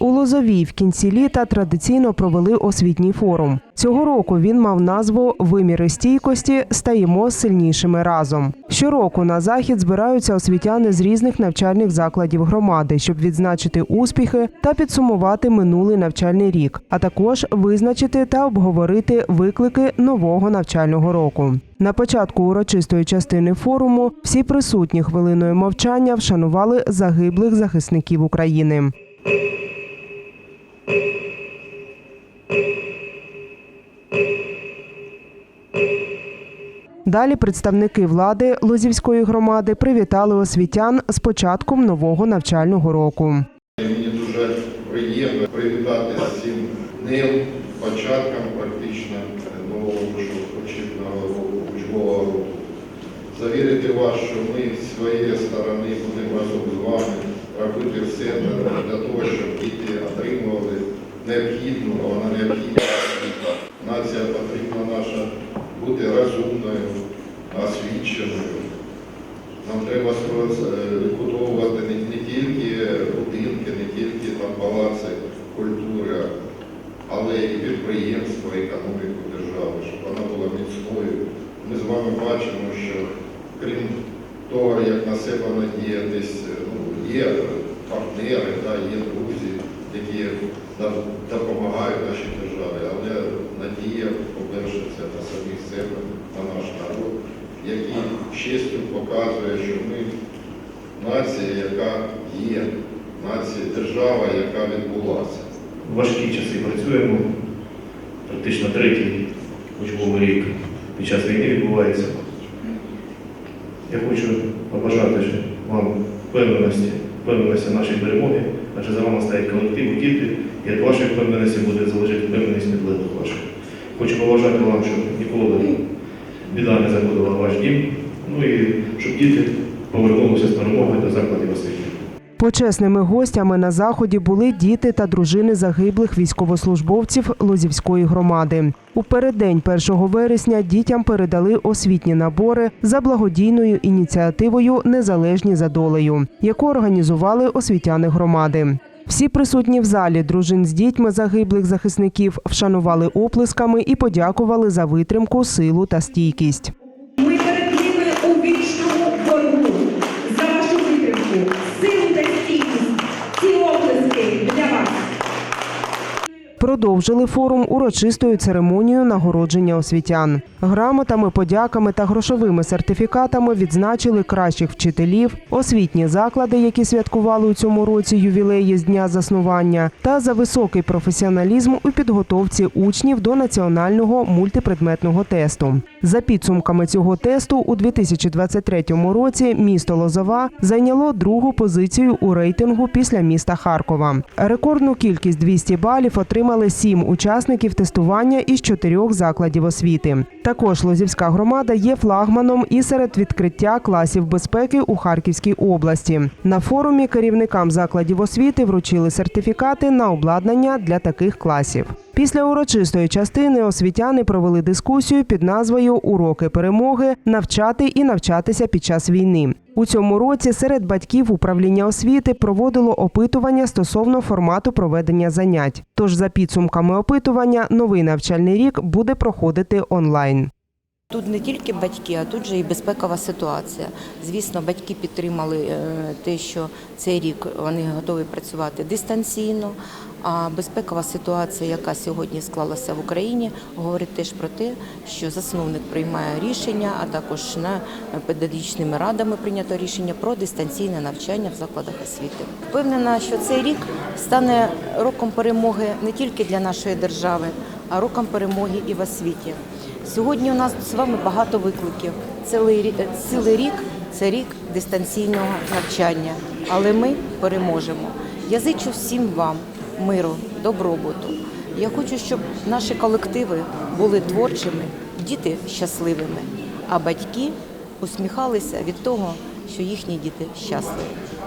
У Лозовій в кінці літа традиційно провели освітній форум. Цього року він мав назву Виміри стійкості стаємо сильнішими разом. Щороку на захід збираються освітяни з різних навчальних закладів громади, щоб відзначити успіхи та підсумувати минулий навчальний рік, а також визначити та обговорити виклики нового навчального року. На початку урочистої частини форуму всі присутні хвилиною мовчання вшанували загиблих захисників України. Далі представники влади Лозівської громади привітали освітян з початком нового навчального року. Мені дуже приємно привітати цим днем, початком практично нового року, учбового року. Завірити вас, що ми з своєї сторони будемо разом з вами робити все для того, щоб діти отримували необхідну, а вона необхідна. Нація потрібна наша бути розумною, освіченою. Нам треба е, відбудовувати не, тільки будинки, не тільки там палаци культури, але і підприємство, економіку держави, щоб вона була міцною. Ми з вами бачимо, що крім того, як на себе надія десь е, ну, є партнери, да, є друзі, які допомагають нашій державі, але надія, по-перше, це на самих себе, на наш народ, який честю показує, що ми нація, яка є, нація, держава, яка відбулася. важкі часи працюємо. Практично третій учбовий рік під час війни відбувається. Я хочу побажати вам впевненості, впевненості в нашій перемоги, адже за вами стоять колектив, діти, від вашої впевненості буде залежати впевненість підлеглих ваших. Хочу побажати вам, щоб ніколи біда не заходила ваш дім, ну і щоб діти повернулися з перемогою до закладів освіти. Почесними гостями на заході були діти та дружини загиблих військовослужбовців Лозівської громади. У переддень 1 вересня дітям передали освітні набори за благодійною ініціативою Незалежні за долею, яку організували освітяни громади. Всі присутні в залі дружин з дітьми загиблих захисників вшанували оплесками і подякували за витримку, силу та стійкість. Продовжили форум урочистою церемонією нагородження освітян. Грамотами, подяками та грошовими сертифікатами відзначили кращих вчителів, освітні заклади, які святкували у цьому році ювілеї з дня заснування, та за високий професіоналізм у підготовці учнів до національного мультипредметного тесту. За підсумками цього тесту у 2023 році місто Лозова зайняло другу позицію у рейтингу після міста Харкова. Рекордну кількість 200 балів отримали сім учасників тестування із чотирьох закладів освіти. Також Лозівська громада є флагманом і серед відкриття класів безпеки у Харківській області. На форумі керівникам закладів освіти вручили сертифікати на обладнання для таких класів. Після урочистої частини освітяни провели дискусію під назвою Уроки перемоги навчати і навчатися під час війни. У цьому році серед батьків управління освіти проводило опитування стосовно формату проведення занять. Тож, за підсумками опитування, новий навчальний рік буде проходити онлайн. Тут не тільки батьки, а тут же і безпекова ситуація. Звісно, батьки підтримали е, те, що цей рік вони готові працювати дистанційно. А безпекова ситуація, яка сьогодні склалася в Україні, говорить теж про те, що засновник приймає рішення, а також на педагогічними радами прийнято рішення про дистанційне навчання в закладах освіти. Впевнена, що цей рік стане роком перемоги не тільки для нашої держави, а роком перемоги і в освіті. Сьогодні у нас з вами багато викликів. Цілий цілий рік це рік дистанційного навчання, але ми переможемо. Я зичу всім вам миру, добробуту. Я хочу, щоб наші колективи були творчими, діти щасливими, а батьки усміхалися від того, що їхні діти щасливі.